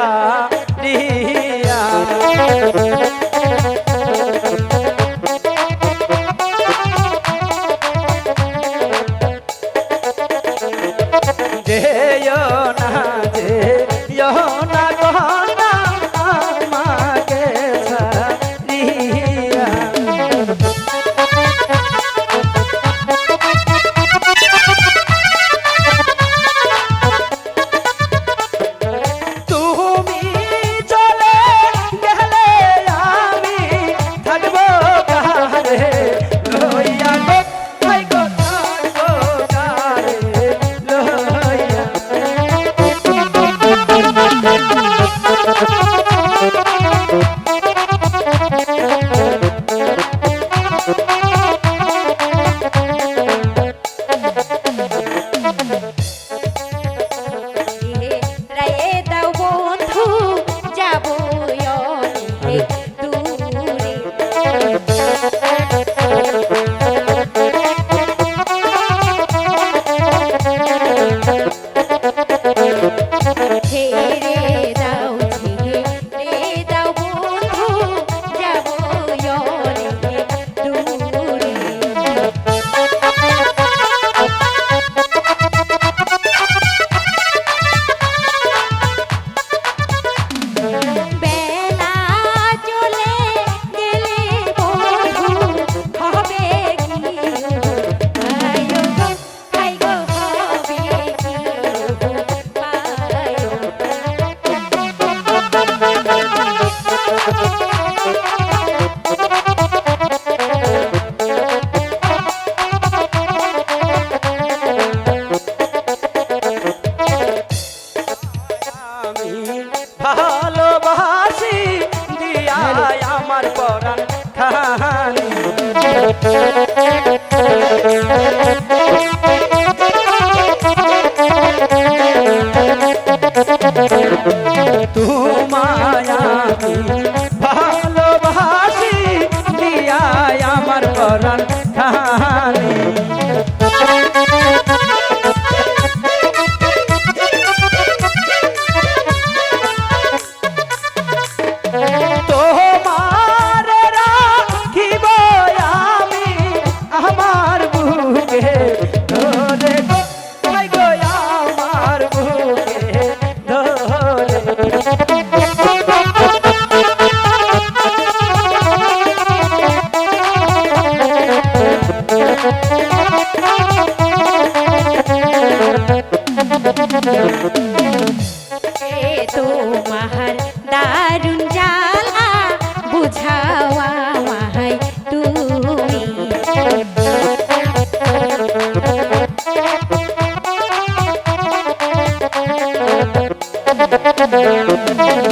ছাড়িয়া যেয় না যে তোমায় তোমার দারুণ তুমি Thank you.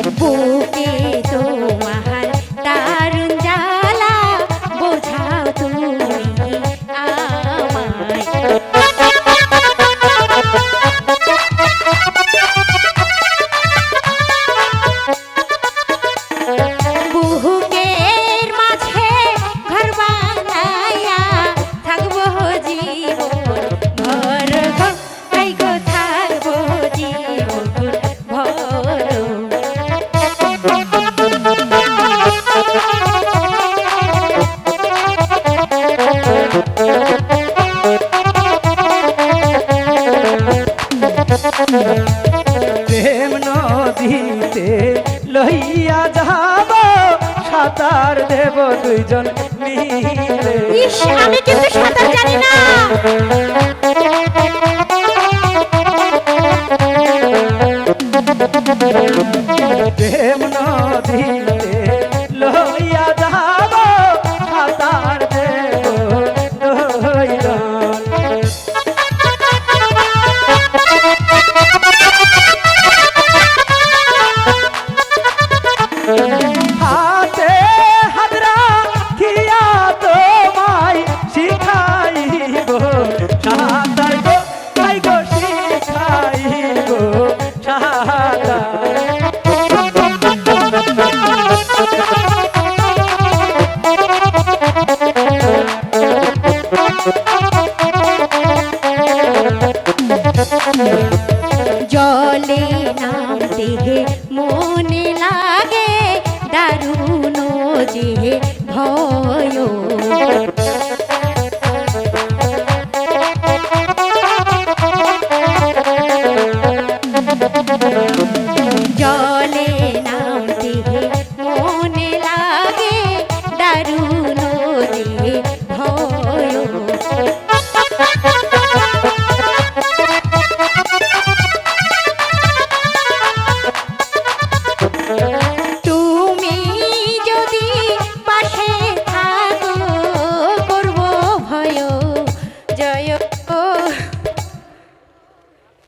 নদীতে লইয়া যাব সাঁতার দেব দুইজন মিলে। আমি কিন্তু সাঁতার জানি না। জলে নামতে